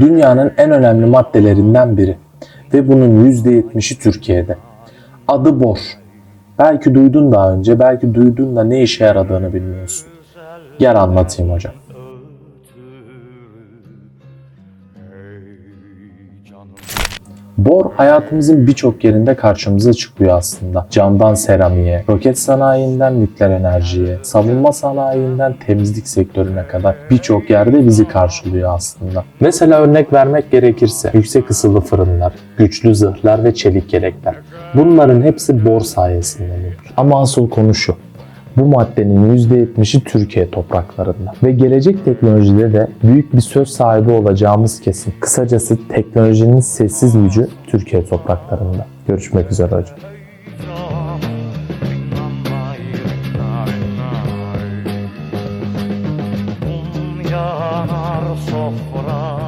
dünyanın en önemli maddelerinden biri ve bunun %70'i Türkiye'de. Adı bor. Belki duydun daha önce, belki duydun da ne işe yaradığını bilmiyorsun. Gel anlatayım hocam. Bor hayatımızın birçok yerinde karşımıza çıkıyor aslında. Camdan seramiğe, roket sanayinden nükleer enerjiye, savunma sanayinden temizlik sektörüne kadar birçok yerde bizi karşılıyor aslında. Mesela örnek vermek gerekirse yüksek ısılı fırınlar, güçlü zırhlar ve çelik yelekler. Bunların hepsi bor sayesinde. Ama asıl konu şu. Bu maddenin %70'i Türkiye topraklarında. Ve gelecek teknolojide de büyük bir söz sahibi olacağımız kesin. Kısacası teknolojinin sessiz gücü Türkiye topraklarında. Görüşmek üzere hocam. sofra